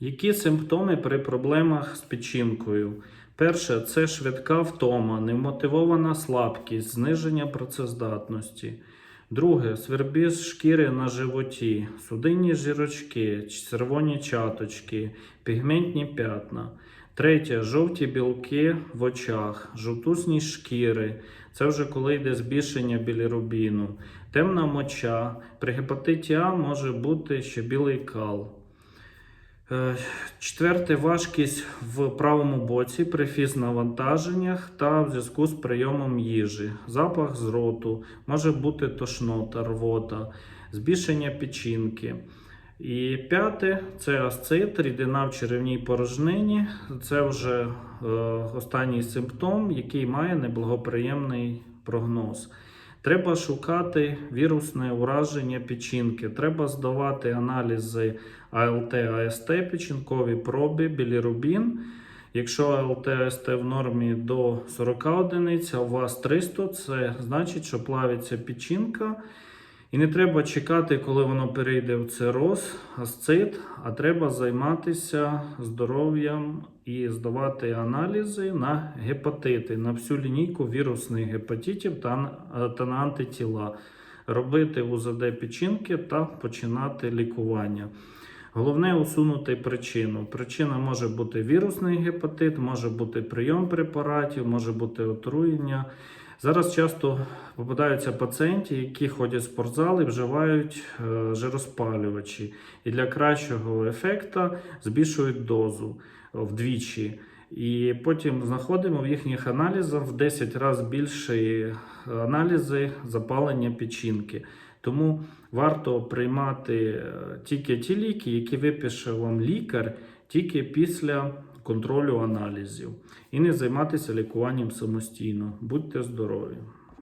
Які симптоми при проблемах з печінкою? Перше це швидка втома, немотивована слабкість, зниження працездатності. Друге свербіз шкіри на животі, судинні жирочки, червоні чаточки, пігментні п'ятна. Третє жовті білки в очах, жовтусність шкіри. Це вже коли йде збільшення білірубіну. Темна моча. При гепатиті А може бути ще білий кал. Е, Четверте важкість в правому боці при фізнавантаженнях та в зв'язку з прийомом їжі. Запах з роту, може бути тошнота, рвота, збільшення печінки. І п'яте це асцит, рідина в черевній порожнині. Це вже е, останній симптом, який має неблагоприємний прогноз. Треба шукати вірусне ураження печінки. Треба здавати аналізи АЛТ, АСТ, печінкові проби, білірубін. Якщо АЛТ, АСТ в нормі до 40 одиниць, а у вас 300, це значить, що плавиться печінка. І не треба чекати, коли воно перейде в цироз, асцит, а треба займатися здоров'ям і здавати аналізи на гепатити, на всю лінійку вірусних гепатитів та, та на антитіла, робити УЗД печінки та починати лікування. Головне усунути причину. Причина може бути вірусний гепатит, може бути прийом препаратів, може бути отруєння. Зараз часто попадаються пацієнти, які ходять в спортзал і вживають е, жироспалювачі. І для кращого ефекту збільшують дозу вдвічі. І потім знаходимо в їхніх аналізах в 10 разів більші аналізи запалення печінки. Тому варто приймати е, тільки ті ліки, які випише вам лікар, тільки після контролю аналізів. І не займатися лікуванням самостійно. Будьте здорові!